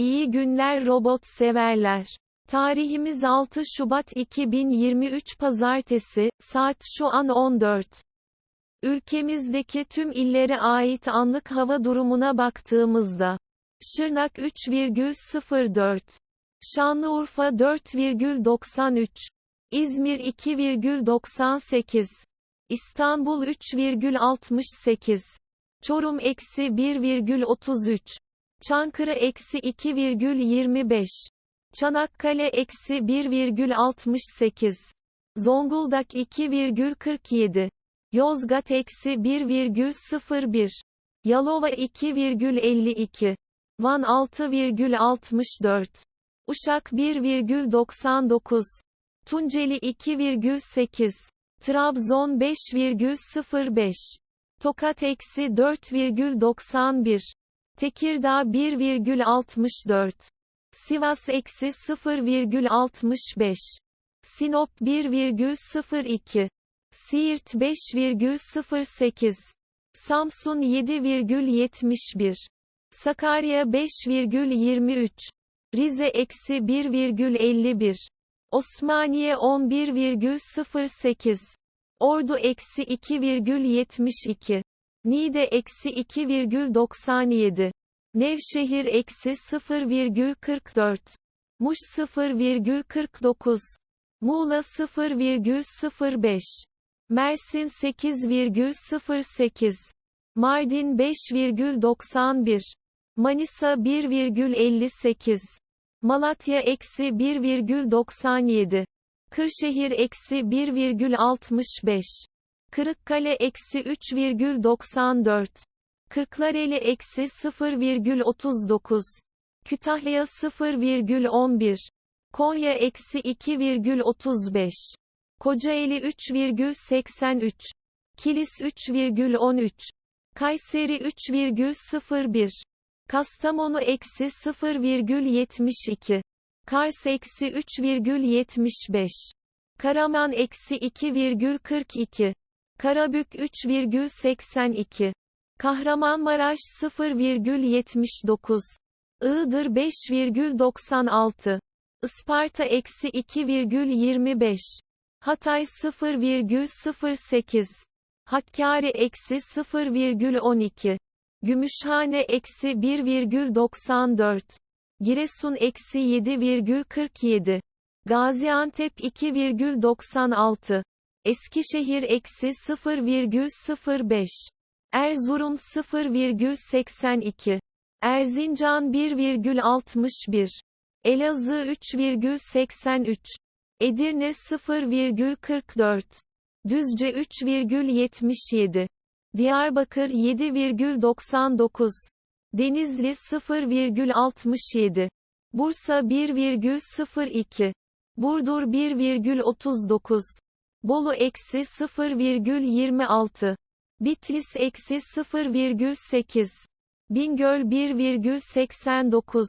İyi günler robot severler. Tarihimiz 6 Şubat 2023 Pazartesi, saat şu an 14. Ülkemizdeki tüm illere ait anlık hava durumuna baktığımızda, Şırnak 3,04, Şanlıurfa 4,93, İzmir 2,98, İstanbul 3,68, Çorum eksi 1,33, Çankırı eksi 2,25, Çanakkale eksi 1,68, Zonguldak 2,47, Yozgat eksi 1,01, Yalova 2,52, Van 6,64, Uşak 1,99, Tunceli 2,8, Trabzon 5,05, Tokat eksi 4,91, Tekirdağ 1,64, Sivas eksi 0,65, Sinop 1,02, Siirt 5,08, Samsun 7,71, Sakarya 5,23, Rize eksi 1,51, Osmaniye 11,08, Ordu eksi 2,72, Niğde eksi 2,97, Nevşehir eksi 0,44, Muş 0,49, Muğla 0,05, Mersin 8,08, Mardin 5,91, Manisa 1,58, Malatya eksi 1,97, Kırşehir eksi 1,65, Kırıkkale eksi 3,94, Kırklareli eksi 0,39, Kütahya 0,11, Konya eksi 2,35, Kocaeli 3,83, Kilis 3,13, Kayseri 3,01, Kastamonu eksi 0,72, Kars eksi 3,75, Karaman eksi 2,42, Karabük 3,82, Kahramanmaraş 0,79, Iğdır 5,96, Isparta eksi 2,25, Hatay 0,08, Hakkari eksi 0,12, Gümüşhane eksi 1,94, Giresun eksi 7,47, Gaziantep 2,96, Eskişehir eksi 0,05, Erzurum 0,82, Erzincan 1,61, Elazığ 3,83, Edirne 0,44, Düzce 3,77, Diyarbakır 7,99, Denizli 0,67, Bursa 1,02, Burdur 1,39, Bolu eksi 0,26, Bitlis eksi 0,8, Bingöl 1,89,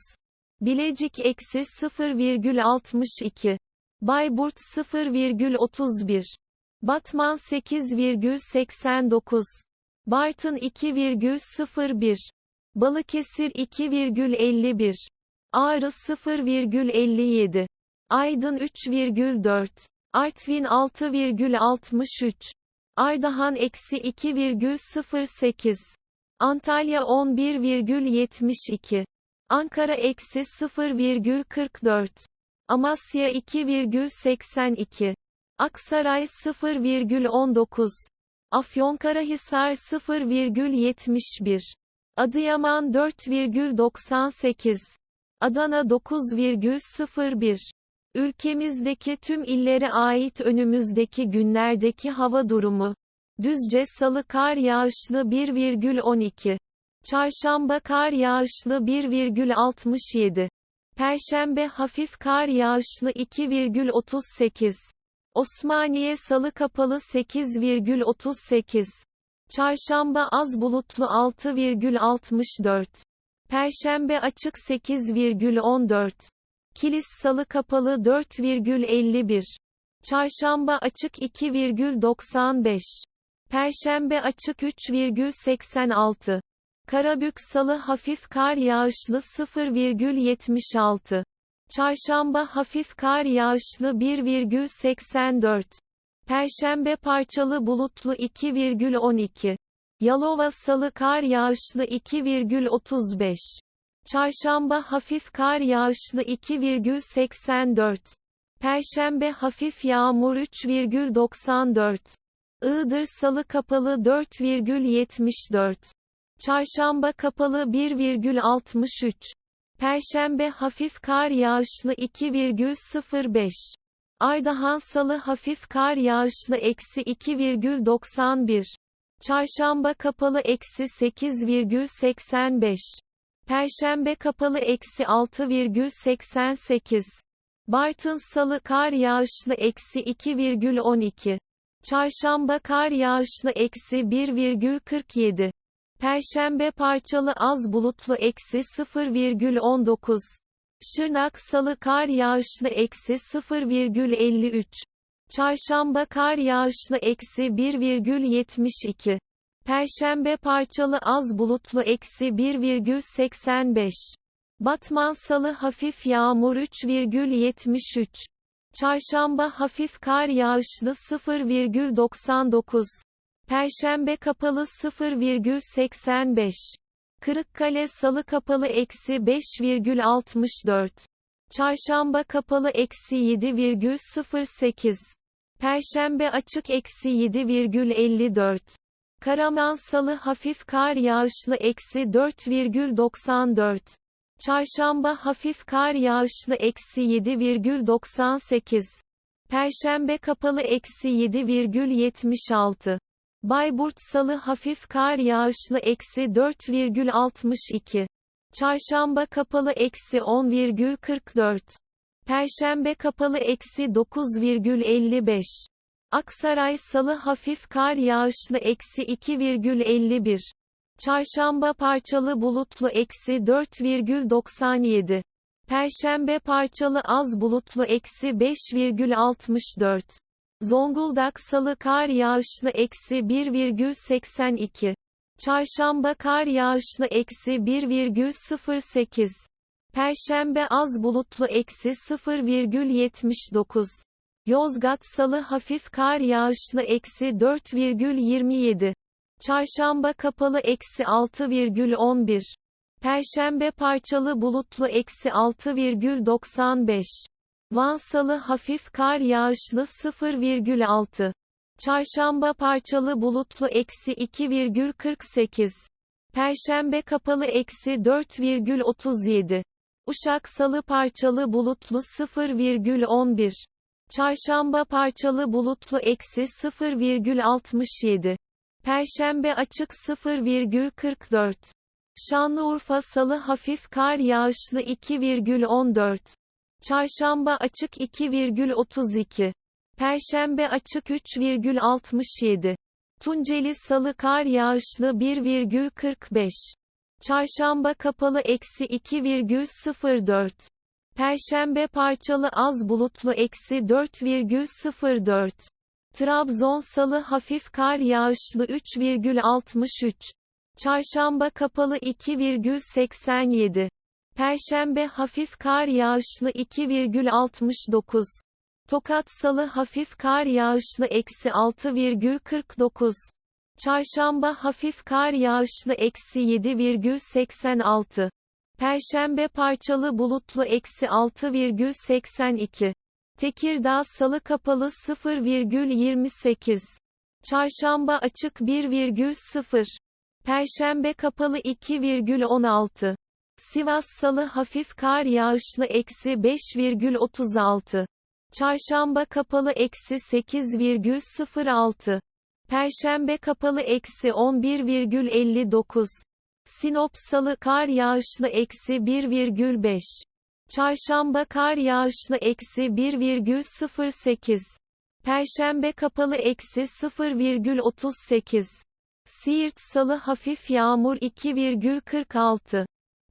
Bilecik eksi 0,62, Bayburt 0,31, Batman 8,89, Bartın 2,01, Balıkesir 2,51, Ağrı 0,57, Aydın 3,4, Artvin 6,63, Ardahan eksi 2,08, Antalya 11,72, Ankara eksi 0,44, Amasya 2,82, Aksaray 0,19, Afyonkarahisar 0,71, Adıyaman 4,98, Adana 9,01, Ülkemizdeki tüm illere ait önümüzdeki günlerdeki hava durumu. Düzce Salı kar yağışlı 1,12. Çarşamba kar yağışlı 1,67. Perşembe hafif kar yağışlı 2,38. Osmaniye Salı kapalı 8,38. Çarşamba az bulutlu 6,64. Perşembe açık 8,14. Kilis Salı kapalı 4,51. Çarşamba açık 2,95. Perşembe açık 3,86. Karabük Salı hafif kar yağışlı 0,76. Çarşamba hafif kar yağışlı 1,84. Perşembe parçalı bulutlu 2,12. Yalova Salı kar yağışlı 2,35. Çarşamba hafif kar yağışlı 2,84. Perşembe hafif yağmur 3,94. Iğdır Salı kapalı 4,74. Çarşamba kapalı 1,63. Perşembe hafif kar yağışlı 2,05. Ardahan Salı hafif kar yağışlı eksi 2,91. Çarşamba kapalı eksi 8,85. Perşembe kapalı eksi 6,88. Bartın Salı kar yağışlı eksi 2,12. Çarşamba kar yağışlı eksi 1,47. Perşembe parçalı az bulutlu eksi 0,19. Şırnak Salı kar yağışlı eksi 0,53. Çarşamba kar yağışlı eksi 1,72. Perşembe parçalı az bulutlu eksi 1,85. Batman Salı hafif yağmur 3,73. Çarşamba hafif kar yağışlı 0,99. Perşembe kapalı 0,85. Kırıkkale Salı kapalı eksi 5,64. Çarşamba kapalı eksi 7,08. Perşembe açık eksi 7,54. Karaman Salı hafif kar yağışlı eksi 4,94. Çarşamba hafif kar yağışlı eksi 7,98. Perşembe kapalı eksi 7,76. Bayburt Salı hafif kar yağışlı eksi 4,62. Çarşamba kapalı eksi 10,44. Perşembe kapalı eksi 9,55. Aksaray Salı hafif kar yağışlı eksi 2,51. Çarşamba parçalı bulutlu eksi 4,97. Perşembe parçalı az bulutlu eksi 5,64. Zonguldak Salı kar yağışlı eksi 1,82. Çarşamba kar yağışlı eksi 1,08. Perşembe az bulutlu eksi 0,79. Yozgat Salı hafif kar yağışlı eksi 4,27. Çarşamba kapalı eksi 6,11. Perşembe parçalı bulutlu eksi 6,95. Van Salı hafif kar yağışlı 0,6. Çarşamba parçalı bulutlu eksi 2,48. Perşembe kapalı eksi 4,37. Uşak Salı parçalı bulutlu 0,11. Çarşamba parçalı bulutlu eksi 0,67. Perşembe açık 0,44. Şanlıurfa Salı hafif kar yağışlı 2,14. Çarşamba açık 2,32. Perşembe açık 3,67. Tunceli Salı kar yağışlı 1,45. Çarşamba kapalı eksi 2,04. Perşembe parçalı az bulutlu eksi 4,04. Trabzon Salı hafif kar yağışlı 3,63. Çarşamba kapalı 2,87. Perşembe hafif kar yağışlı 2,69. Tokat Salı hafif kar yağışlı eksi 6,49. Çarşamba hafif kar yağışlı eksi 7,86. Perşembe parçalı bulutlu eksi 6,82. Tekirdağ Salı kapalı 0,28. Çarşamba açık 1,0. Perşembe kapalı 2,16. Sivas Salı hafif kar yağışlı eksi 5,36. Çarşamba kapalı eksi 8,06. Perşembe kapalı eksi 11,59. Sinop Salı kar yağışlı eksi 1,5. Çarşamba kar yağışlı eksi 1,08. Perşembe kapalı eksi 0,38. Siirt Salı hafif yağmur 2,46.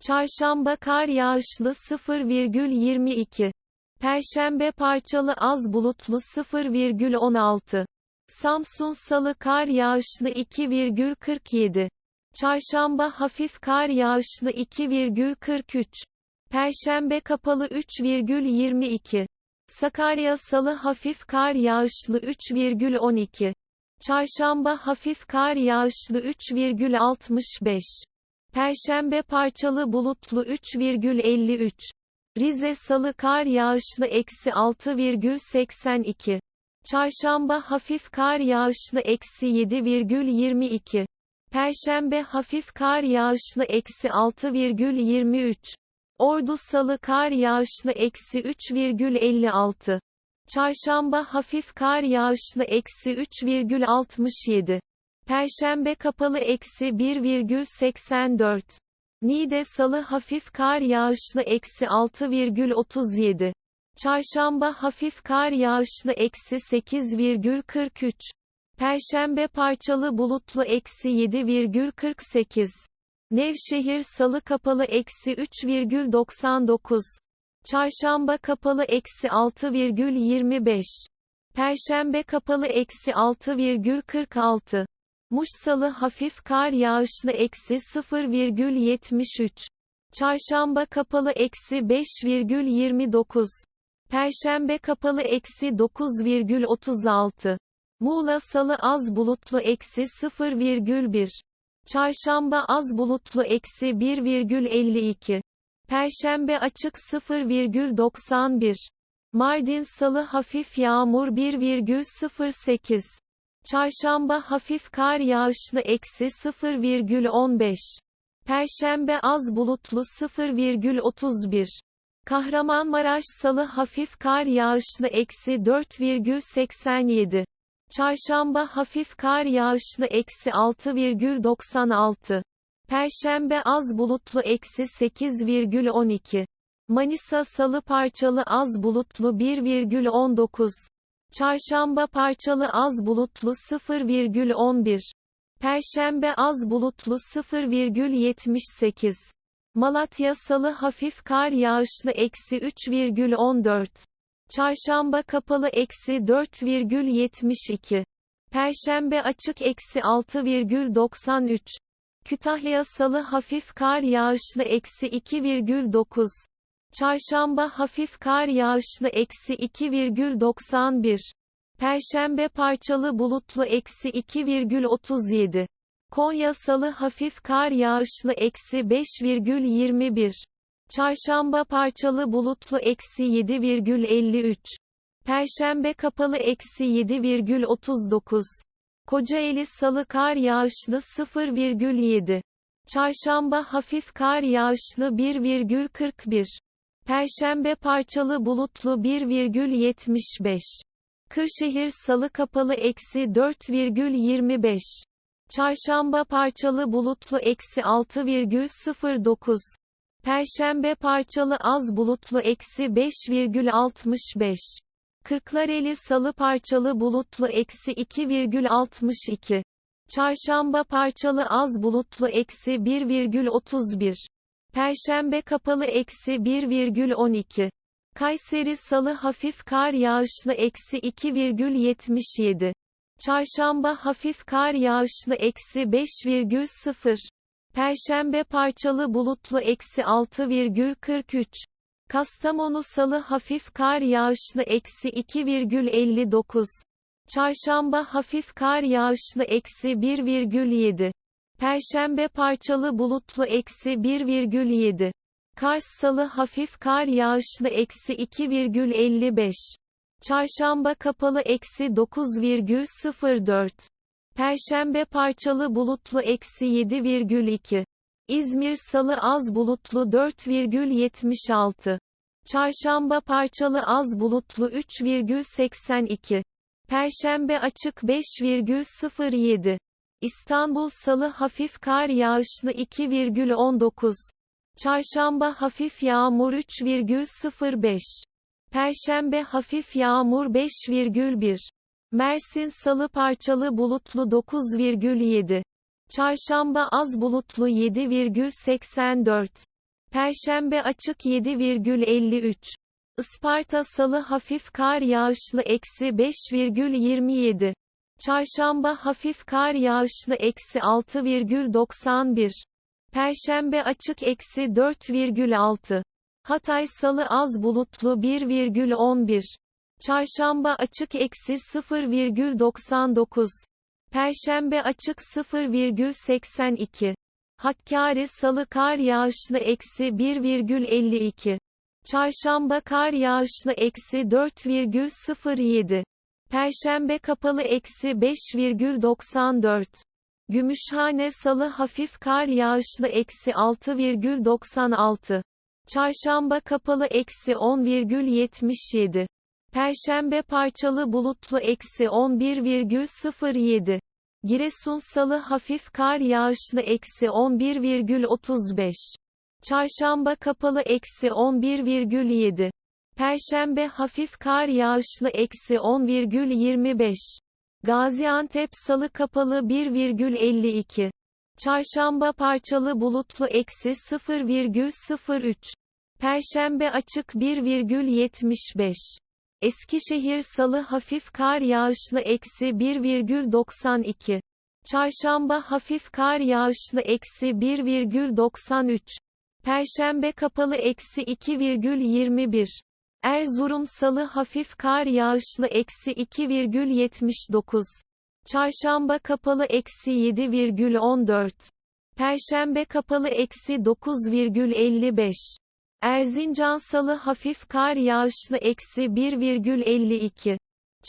Çarşamba kar yağışlı 0,22. Perşembe parçalı az bulutlu 0,16. Samsun Salı kar yağışlı 2,47. Çarşamba hafif kar yağışlı 2,43. Perşembe kapalı 3,22. Sakarya Salı hafif kar yağışlı 3,12. Çarşamba hafif kar yağışlı 3,65. Perşembe parçalı bulutlu 3,53. Rize Salı kar yağışlı eksi 6,82. Çarşamba hafif kar yağışlı eksi 7,22. Perşembe hafif kar yağışlı eksi 6,23. Ordu Salı kar yağışlı eksi 3,56. Çarşamba hafif kar yağışlı eksi 3,67. Perşembe kapalı eksi 1,84. Niğde Salı hafif kar yağışlı eksi 6,37. Çarşamba hafif kar yağışlı eksi 8,43. Perşembe parçalı bulutlu eksi 7,48. Nevşehir Salı kapalı eksi 3,99. Çarşamba kapalı eksi 6,25. Perşembe kapalı eksi 6,46. Muş Salı hafif kar yağışlı eksi 0,73. Çarşamba kapalı eksi 5,29. Perşembe kapalı eksi 9,36. Muğla Salı az bulutlu eksi 0,1. Çarşamba az bulutlu eksi 1,52. Perşembe açık 0,91. Mardin Salı hafif yağmur 1,08. Çarşamba hafif kar yağışlı eksi 0,15. Perşembe az bulutlu 0,31. Kahramanmaraş Salı hafif kar yağışlı eksi 4,87. Çarşamba hafif kar yağışlı eksi 6,96. Perşembe az bulutlu eksi 8,12. Manisa Salı parçalı az bulutlu 1,19. Çarşamba parçalı az bulutlu 0,11. Perşembe az bulutlu 0,78. Malatya Salı hafif kar yağışlı eksi 3,14. Çarşamba kapalı eksi 4,72. Perşembe açık eksi 6,93. Kütahya Salı hafif kar yağışlı eksi 2,9. Çarşamba hafif kar yağışlı eksi 2,91. Perşembe parçalı bulutlu eksi 2,37. Konya Salı hafif kar yağışlı eksi 5,21. Çarşamba parçalı bulutlu eksi 7,53. Perşembe kapalı eksi 7,39. Kocaeli Salı kar yağışlı 0,7. Çarşamba hafif kar yağışlı 1,41. Perşembe parçalı bulutlu 1,75. Kırşehir Salı kapalı eksi 4,25. Çarşamba parçalı bulutlu eksi 6,09. Perşembe parçalı az bulutlu eksi 5,65. Kırklareli Salı parçalı bulutlu eksi 2,62. Çarşamba parçalı az bulutlu eksi 1,31. Perşembe kapalı eksi 1,12. Kayseri Salı hafif kar yağışlı eksi 2,77. Çarşamba hafif kar yağışlı eksi 5,0. Perşembe parçalı bulutlu eksi 6,43. Kastamonu Salı hafif kar yağışlı eksi 2,59. Çarşamba hafif kar yağışlı eksi 1,7. Perşembe parçalı bulutlu eksi 1,7. Kars Salı hafif kar yağışlı eksi 2,55. Çarşamba kapalı eksi 9,04. Perşembe parçalı bulutlu eksi 7,2. İzmir Salı az bulutlu 4,76. Çarşamba parçalı az bulutlu 3,82. Perşembe açık 5,07. İstanbul Salı hafif kar yağışlı 2,19. Çarşamba hafif yağmur 3,05. Perşembe hafif yağmur 5,1. Mersin Salı parçalı bulutlu 9,7. Çarşamba az bulutlu 7,84. Perşembe açık 7,53. Isparta Salı hafif kar yağışlı eksi 5,27. Çarşamba hafif kar yağışlı eksi 6,91. Perşembe açık eksi 4,6. Hatay salı az bulutlu 1,11. Çarşamba açık eksi 0,99. Perşembe açık 0,82. Hakkari salı kar yağışlı eksi 1,52. Çarşamba kar yağışlı eksi 4,07. Perşembe kapalı eksi 5,94. Gümüşhane salı hafif kar yağışlı eksi 6,96. Çarşamba kapalı eksi 10,77. Perşembe parçalı bulutlu eksi 11,07. Giresun salı hafif kar yağışlı eksi 11,35. Çarşamba kapalı eksi 11,7. Perşembe hafif kar yağışlı eksi 10,25. Gaziantep salı kapalı 1,52. Çarşamba parçalı bulutlu eksi 0,03. Perşembe açık 1,75. Eskişehir salı hafif kar yağışlı eksi 1,92. Çarşamba hafif kar yağışlı eksi 1,93. Perşembe kapalı eksi 2,21. Erzurum salı hafif kar yağışlı eksi 2,79. Çarşamba kapalı eksi 7,14. Perşembe kapalı eksi 9,55. Erzincan salı hafif kar yağışlı eksi 1,52.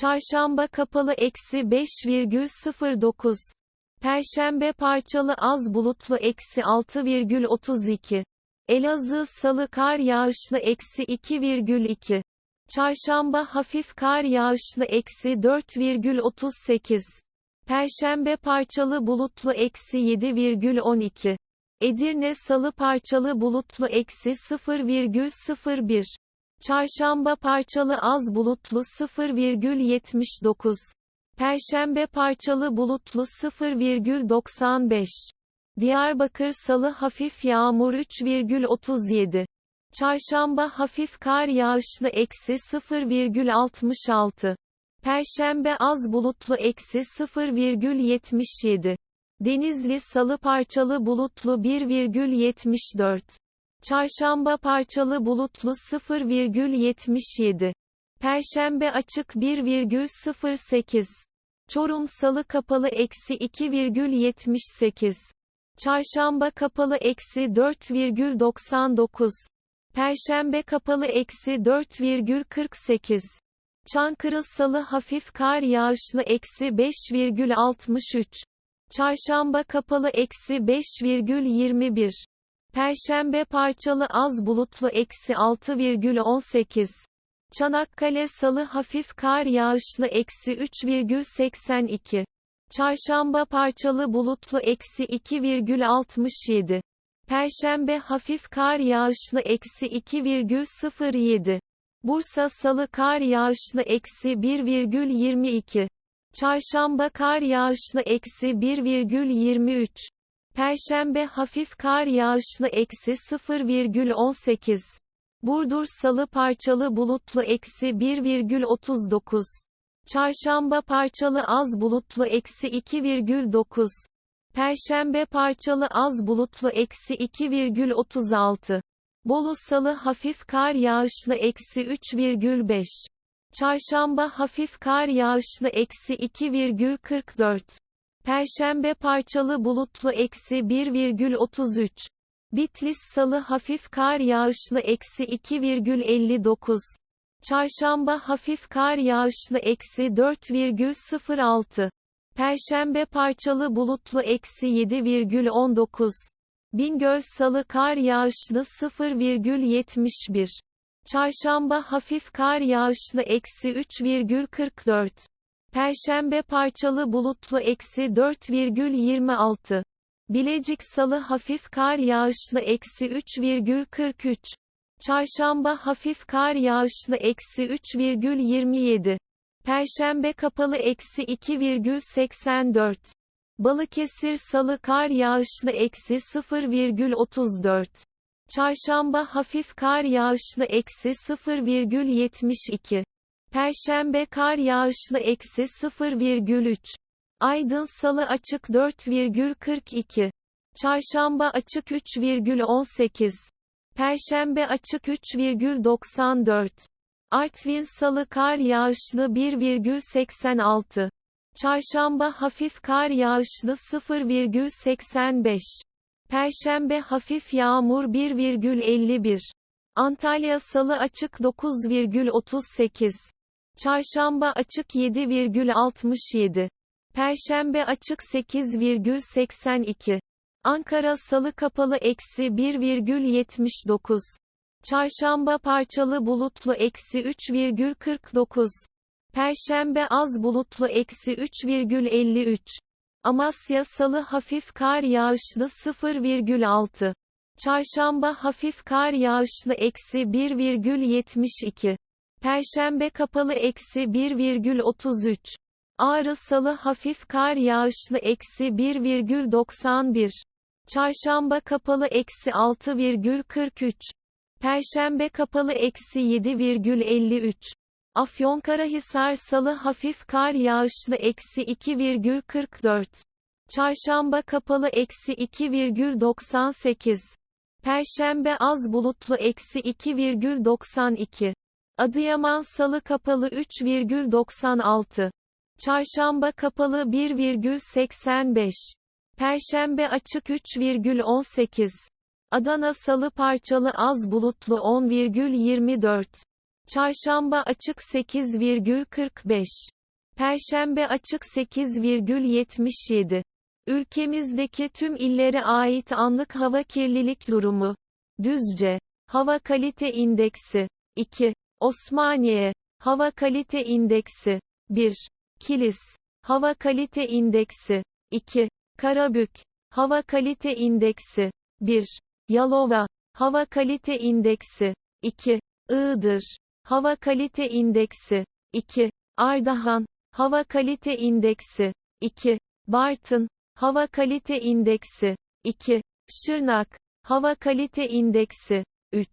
Çarşamba kapalı eksi 5,09. Perşembe parçalı az bulutlu eksi 6,32. Elazığ salı kar yağışlı eksi 2,2. Çarşamba hafif kar yağışlı eksi 4,38. Perşembe parçalı bulutlu eksi 7,12. Edirne salı parçalı bulutlu eksi 0,01. Çarşamba parçalı az bulutlu 0,79. Perşembe parçalı bulutlu 0,95. Diyarbakır salı hafif yağmur 3,37. Çarşamba hafif kar yağışlı eksi 0,66. Perşembe az bulutlu eksi 0,77. Denizli salı parçalı bulutlu 1,74. Çarşamba parçalı bulutlu 0,77. Perşembe açık 1,08. Çorum salı kapalı eksi 2,78. Çarşamba kapalı eksi 4,99. Perşembe kapalı eksi 4,48. Çankırı salı hafif kar yağışlı eksi 5,63. Çarşamba kapalı eksi 5,21. Perşembe parçalı az bulutlu eksi 6,18. Çanakkale salı hafif kar yağışlı eksi 3,82. Çarşamba parçalı bulutlu eksi 2,67. Perşembe hafif kar yağışlı eksi 2,07. Bursa salı kar yağışlı eksi 1,22. Çarşamba kar yağışlı eksi 1,23. Perşembe hafif kar yağışlı eksi 0,18. Burdur salı parçalı bulutlu eksi 1,39. Çarşamba parçalı az bulutlu eksi 2,9. Perşembe parçalı az bulutlu eksi 2,36. Bolu salı hafif kar yağışlı eksi 3,5. Çarşamba hafif kar yağışlı eksi 2,44. Perşembe parçalı bulutlu eksi 1,33. Bitlis salı hafif kar yağışlı eksi 2,59. Çarşamba hafif kar yağışlı eksi 4,06. Perşembe parçalı bulutlu eksi 7,19. Bingöl salı kar yağışlı 0,71. Çarşamba hafif kar yağışlı eksi 3,44. Perşembe parçalı bulutlu eksi 4,26. Bilecik salı hafif kar yağışlı eksi 3,43. Çarşamba hafif kar yağışlı eksi 3,27. Perşembe kapalı eksi 2,84. Balıkesir salı kar yağışlı eksi 0,34. Çarşamba hafif kar yağışlı eksi 0,72. Perşembe kar yağışlı eksi 0,3. Aydın Salı açık 4,42. Çarşamba açık 3,18. Perşembe açık 3,94. Artvin Salı kar yağışlı 1,86. Çarşamba hafif kar yağışlı 0,85. Perşembe hafif yağmur 1,51. Antalya Salı açık 9,38. Çarşamba açık 7,67. Perşembe açık 8,82. Ankara Salı kapalı eksi 1,79. Çarşamba parçalı bulutlu eksi 3,49. Perşembe az bulutlu eksi 3,53. Amasya Salı hafif kar yağışlı 0,6. Çarşamba hafif kar yağışlı eksi 1,72. Perşembe kapalı eksi 1,33. Ağrı Salı hafif kar yağışlı eksi 1,91. Çarşamba kapalı eksi 6,43. Perşembe kapalı eksi 7,53. Afyonkarahisar Salı hafif kar yağışlı eksi 2,44. Çarşamba kapalı eksi 2,98. Perşembe az bulutlu eksi 2,92. Adıyaman Salı kapalı 3,96. Çarşamba kapalı 1,85. Perşembe açık 3,18. Adana Salı parçalı az bulutlu 10,24. Çarşamba açık 8,45. Perşembe açık 8,77. Ülkemizdeki tüm illere ait anlık hava kirlilik durumu. Düzce. Hava kalite indeksi. 2. Osmaniye. Hava kalite indeksi. 1. Kilis. Hava kalite indeksi. 2. Karabük. Hava kalite indeksi. 1. Yalova. Hava kalite indeksi. 2. Iğdır. Hava kalite indeksi. 2. Ardahan. Hava kalite indeksi. 2. Bartın. Hava kalite indeksi. 2. Şırnak. Hava kalite indeksi. 3.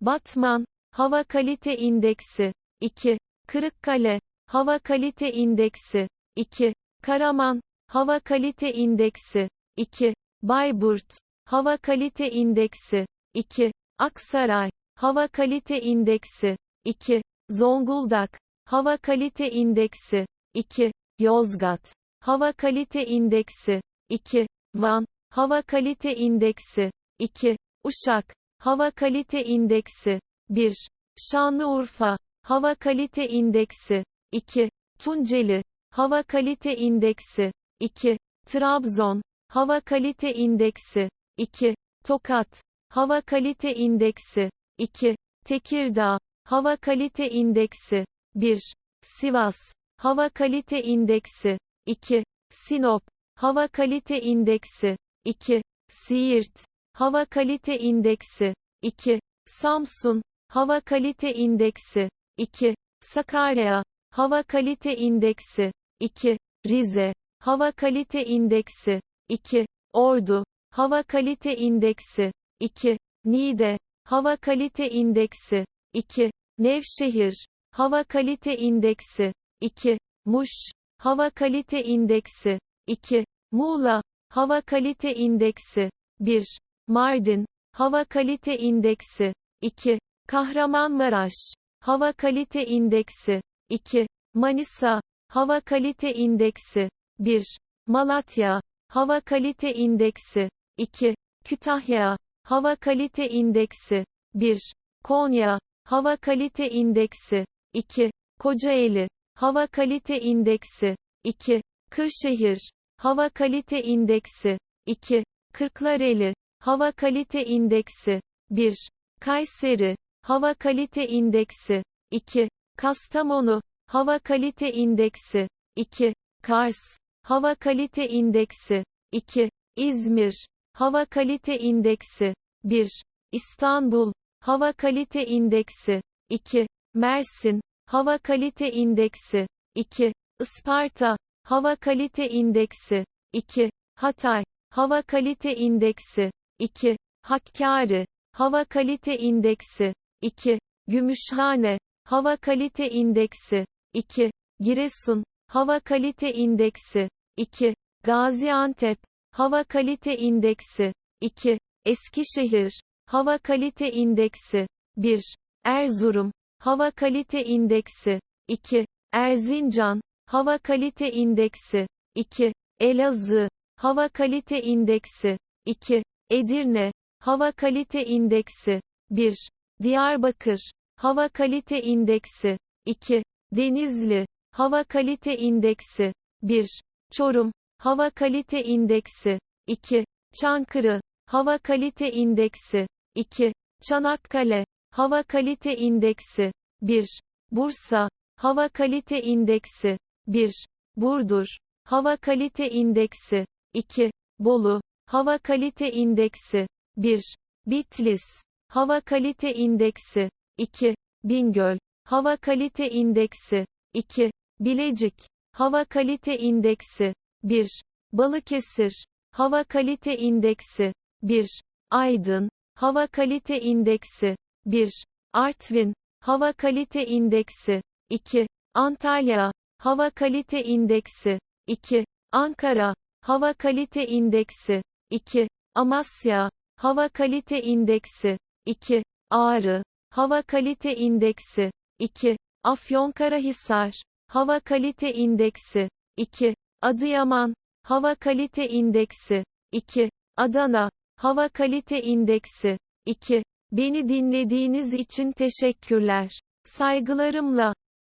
Batman. Hava kalite indeksi. 2. Kırıkkale. Hava kalite indeksi. 2. Karaman. Hava kalite indeksi. 2. Bayburt. Hava kalite indeksi. 2. Aksaray. Hava kalite indeksi. 2. Zonguldak. Hava kalite indeksi. 2. Yozgat. Hava kalite indeksi. 2. Van. Hava kalite indeksi. 2. Uşak. Hava kalite indeksi. 1. Şanlıurfa. Hava kalite indeksi. 2. Tunceli. Hava kalite indeksi. 2. Trabzon. Hava kalite indeksi. 2. Tokat. Hava kalite indeksi. 2. Tekirdağ. Hava kalite indeksi. 1. Sivas. Hava kalite indeksi. 2. Sinop. Hava kalite indeksi. 2. Siirt. Hava kalite indeksi. 2. Samsun. Hava kalite indeksi. 2. Sakarya. Hava kalite indeksi. 2. Rize. Hava kalite indeksi. 2. Ordu. Hava kalite indeksi. 2. Niğde. Hava kalite indeksi. 2. Nevşehir. Hava kalite indeksi. 2. Muş. Hava kalite indeksi. 2. Muğla. Hava kalite indeksi. 1. Mardin. Hava kalite indeksi. 2. Kahramanmaraş. Hava kalite indeksi. 2. Manisa. Hava kalite indeksi. 1. Malatya. Hava kalite indeksi. 2. Kütahya. Hava kalite indeksi. 1. Konya. Hava kalite indeksi. 2. Kocaeli. Hava kalite indeksi. 2. Kırşehir. Hava kalite indeksi. 2. Kırklareli. Hava kalite indeksi. 1. Kayseri. Hava kalite indeksi. 2. Kastamonu. Hava kalite indeksi. 2. Kars. Hava kalite indeksi. 2. İzmir. Hava kalite indeksi. 1. İstanbul. Hava kalite indeksi. 2. Mersin. Hava kalite indeksi. 2. Isparta. Hava kalite indeksi. 2. Hatay. Hava kalite indeksi. 2. Hakkari. Hava kalite indeksi. 2. Gümüşhane. Hava kalite indeksi. 2. Giresun. Hava kalite indeksi. 2. Gaziantep, Hava Kalite İndeksi, 2. Eskişehir, Hava Kalite İndeksi, 1. Erzurum, Hava Kalite İndeksi, 2. Erzincan, Hava Kalite İndeksi, 2. Elazığ, Hava Kalite İndeksi, 2. Edirne, Hava Kalite İndeksi, 1. Diyarbakır, Hava Kalite İndeksi, 2. Denizli, Hava Kalite İndeksi, 1. Çorum, Hava Kalite İndeksi, 2. Çankırı, Hava Kalite İndeksi, 2. Çanakkale, Hava Kalite İndeksi, 1. Bursa, Hava Kalite İndeksi, 1. Burdur, Hava Kalite İndeksi, 2. Bolu, Hava Kalite İndeksi, 1. Bitlis, Hava Kalite İndeksi, 2. Bingöl, Hava Kalite İndeksi, 2. Bilecik, Hava Kalite İndeksi, 1. Balıkesir, Hava Kalite İndeksi, 1. Aydın, Hava Kalite İndeksi, 1. Artvin, Hava Kalite İndeksi, 2. Antalya, Hava Kalite İndeksi, 2. Ankara, Hava Kalite İndeksi, 2. Amasya, Hava Kalite İndeksi, 2. Ağrı, Hava Kalite İndeksi, 2. Afyonkarahisar, Hava Kalite İndeksi, 2. Adıyaman, Hava Kalite İndeksi, 2. Adana, Hava Kalite İndeksi, 2. Beni dinlediğiniz için teşekkürler. Saygılarımla.